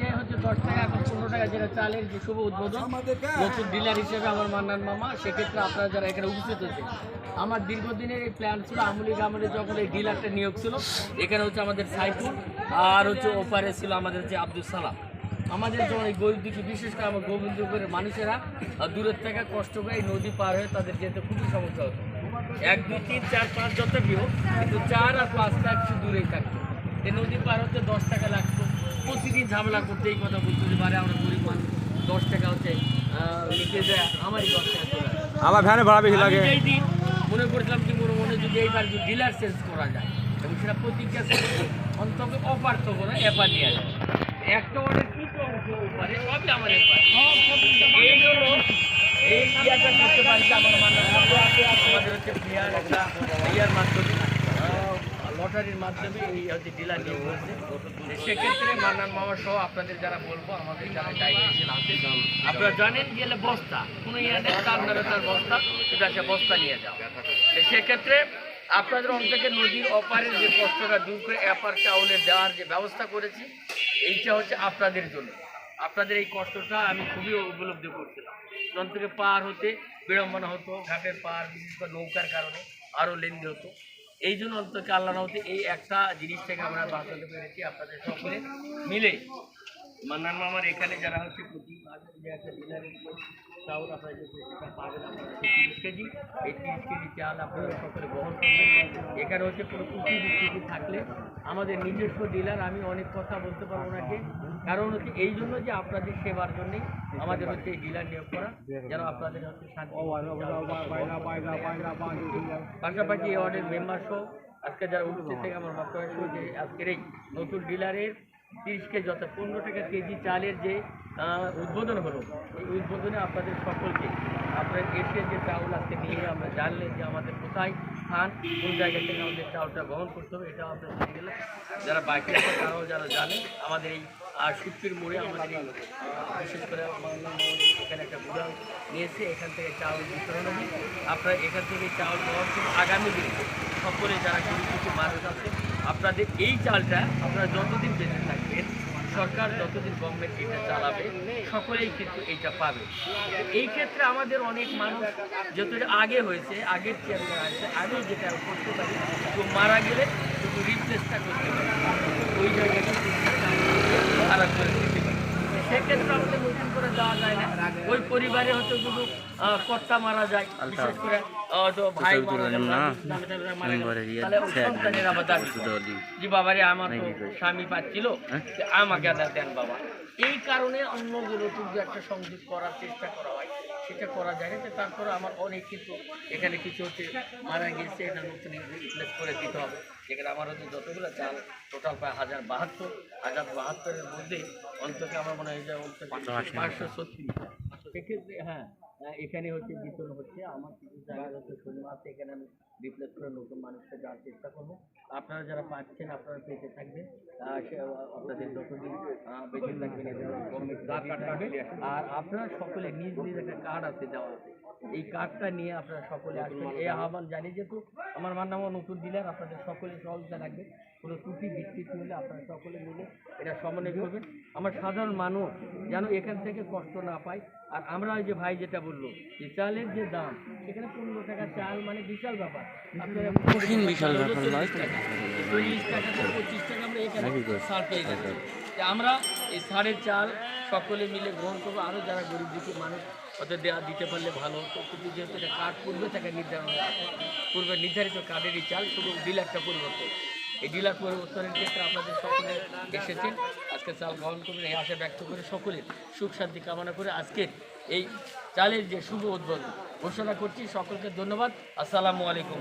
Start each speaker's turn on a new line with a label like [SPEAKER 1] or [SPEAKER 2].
[SPEAKER 1] যে হচ্ছে দশ টাকা টাকা যেটা চালের যে উদ্বোধন, নতুন ডিলার হিসেবে আমার মামা, সেক্ষেত্রে আপনারা যারা এখানে আমার দীর্ঘদিনের এই প্ল্যান ছিল, আমলে যখন এই ডিলারটা নিয়োগ ছিল, এখানে হচ্ছে আমাদের সাইফুল আর হচ্ছে ওপারে ছিল আমাদের হচ্ছে আব্দুল সালাম। আমাদের যখন এই গরিব দুঃখী বিশেষ করে আমার গোবিন্দপুরের মানুষেরা দূরের থেকে কষ্ট করে নদী পার হয়ে তাদের যেতে খুবই সমস্যা হতো। এক, দুই, তিন, চার, পাঁচ যত হোক কিন্তু চার আর পাঁচটা একটু দূরেই থাকতো। এই নদী পার হতে দশ টাকা লাগতো। প্রতিদিন ঝামেলা করতে এই কথা বলতে যে বারে আমরা গরিব মানুষ। দশ টাকা হচ্ছে লিখে দেয় আমারই দশ টাকা চলে
[SPEAKER 2] আমার ভ্যানে ভাড়া বেশি লাগে।
[SPEAKER 1] দিন মনে করছিলাম কি মনে মনে যদি এইবার যদি ডিলার চেঞ্জ করা যায় এবং সেটা প্রতিজ্ঞা অন্তত অপার্থক্য না এপার নিয়ে যায় একটা অনেক কিছু অংশ ওপারে সবই আমার এপার এই জন্য এই ইয়াটা করতে পারছি আমার মানে আমাদের হচ্ছে প্লেয়ার একটা ইয়ার মাধ্যমে লটারির মাধ্যমে এই হচ্ছে ডিলার নিয়ে বলছে সেক্ষেত্রে মান্নান মামা সহ আপনাদের যারা বলব, আমাদের যারা দায়িত্বশীল আছে আপনারা জানেন গেলে বস্তা। কোনো ইয়ে নেই তার নামে তার বস্তা সেটা সে বস্তা নিয়ে যাও। সেক্ষেত্রে আপনাদের অন্তকে নদীর অপারের যে কষ্টটা দূর করে অ্যাপার চাউলের দেওয়ার যে ব্যবস্থা করেছি, এইটা হচ্ছে আপনাদের জন্য। আপনাদের এই কষ্টটা আমি খুবই উপলব্ধি করছিলাম। থেকে পার হতে বিড়ম্বনা হতো, ঘাটের পার, বিশেষ করে নৌকার কারণে আরও লেনদেন হতো। এই জন্য অন্তকে আল্লাহ রহমতে এই একটা জিনিস থেকে আমরা বাঁচাতে পেরেছি আপনাদের সকলে মিলে। মান্নান মামার এখানে যারা হচ্ছে প্রতি একটা ডিলারের চাউল আপনারা যে পাবেন আপনারা তিরিশ কেজি এই তিরিশ কেজি চাল আপনারা সকলে গ্রহণ করবেন। এখানে হচ্ছে কোনো ত্রুটি থাকলে আমাদের নিজস্ব ডিলার আমি অনেক কথা বলতে পারব নাকি কারণ হচ্ছে এই জন্য যে আপনাদের সেবার জন্যই আমাদের হচ্ছে এই ডিলার নিয়োগ করা যেন আপনাদের হচ্ছে পাশাপাশি এই ওয়ার্ডের মেম্বার সহ আজকে যারা উপস্থিত থেকে আমার বক্তব্য শুনছে আজকের এই নতুন ডিলারের তিরিশ কেজি অর্থাৎ পনেরো টাকা কেজি চালের যে উদ্বোধন হলো, এই উদ্বোধনে আপনাদের সকলকে, আপনার এসে যে চাউল আজকে নিয়ে আমরা জানলেন যে আমাদের কোথায় স্থান, কোন জায়গা থেকে আমাদের চাউলটা গ্রহণ করতে হবে, এটাও আপনার জেনে গেলেন। যারা বাকি আছে তারাও যারা জানেন, আমাদের এই আর সুটকির মোড়ে আমাদের এই বিশেষ করে এখানে একটা গুদাম নিয়েছে, এখান থেকে চাউল বিতরণ হবে। আপনারা এখান থেকে চাউল গ্রহণ করে আগামী দিনে সকলে যারা কিছু কিছু মানুষ আছে আপনাদের এই চালটা আপনারা যতদিন বেঁচে থাকবেন, সরকার যতদিন গভর্নমেন্ট এটা চালাবে, সকলেই কিন্তু এইটা পাবে। এই ক্ষেত্রে আমাদের অনেক মানুষ যেহেতু আগে হয়েছে, আগের চেয়ারম্যান আছে আমি যেটা করতে পারি তো মারা গেলে শুধু রিপ্লেসটা করতে পারি। ওই জায়গাটা খারাপ করে সেক্ষেত্রে আমাদের নতুন করে দেওয়া যায় না। ওই পরিবারে হয়তো শুধু কর্তা মারা যায় বিশেষ করে ভাই মারা গেল, দাদা মারা গেল, তাহলে ওই সন্তানের আবার দাবি করে। জি বাবারে আমার তো স্বামী পাচ্ছিল আমাকে দেন বাবা। এই কারণে অন্যগুলো যে একটা সংযোগ করার চেষ্টা করা হয়। সেটা করা যায় না তো তারপরে আমার অনেক কিন্তু এখানে কিছু হচ্ছে মারা গেছে এটা নতুন রিপ্লেস করে দিতে হবে। যেখানে আমার হচ্ছে যতগুলো চাল টোটাল প্রায় হাজার বাহাত্তর হাজার বাহাত্তরের মধ্যে অন্তত আমার মনে হয় যে অন্তত পাঁচশো ছত্রিশ। সেক্ষেত্রে হ্যাঁ এখানে হচ্ছে বিতরণ হচ্ছে। আমার কিছু জায়গা হচ্ছে শূন্য আছে এখানে আমি রিপ্লেস করে নতুন মানুষকে দেওয়ার চেষ্টা করব। আপনারা যারা পাচ্ছেন আপনারা পেতে থাকবেন। আপনাদের যতদিন থাকবে আর আপনারা সকলে নিজ নিজ একটা কার্ড আছে দেওয়া আছে। এই কার্ডটা নিয়ে আপনারা সকলে আসবেন। এই আহ্বান জানি যেহেতু আমার মান্নামা নতুন ডিলার আপনাদের সকলে সহযোগিতা লাগবে। কোনো ত্রুটি বিস্তৃতি হলে আপনারা সকলে মিলে এটা সমন্বয় করবেন। আমার সাধারণ মানুষ যেন এখান থেকে কষ্ট না পায়। আর আমরা ওই যে ভাই যেটা বলল যে চালের যে দাম এখানে পনেরো টাকা চাল মানে বিশাল ব্যাপার।
[SPEAKER 2] কঠিন বিশাল ব্যাপার নয়
[SPEAKER 1] চল্লিশ টাকা থেকে পঁচিশ টাকা আমরা এখানে সার পেয়ে যাচ্ছি আমরা এই সারের চাল সকলে মিলে গ্রহণ করব। আরও যারা গরিব দুঃখী মানুষ ওদের দেওয়া দিতে পারলে ভালো। হতো কিন্তু যেহেতু এটা কার্ড পূর্বে থেকে নির্ধারণ পূর্বে নির্ধারিত কার্ডেরই চাল শুধু ডিলারটা পরিবর্তন। এই ডিলার পরিবর্তনের ক্ষেত্রে আপনাদের সকলে এসেছেন। আজকে চাল গ্রহণ করবেন, এই আশা ব্যক্ত করে সকলের সুখ শান্তি কামনা করে আজকে এই চালের যে শুভ উদ্বোধন ঘোষণা করছি। সকলকে ধন্যবাদ। আসসালামু আলাইকুম।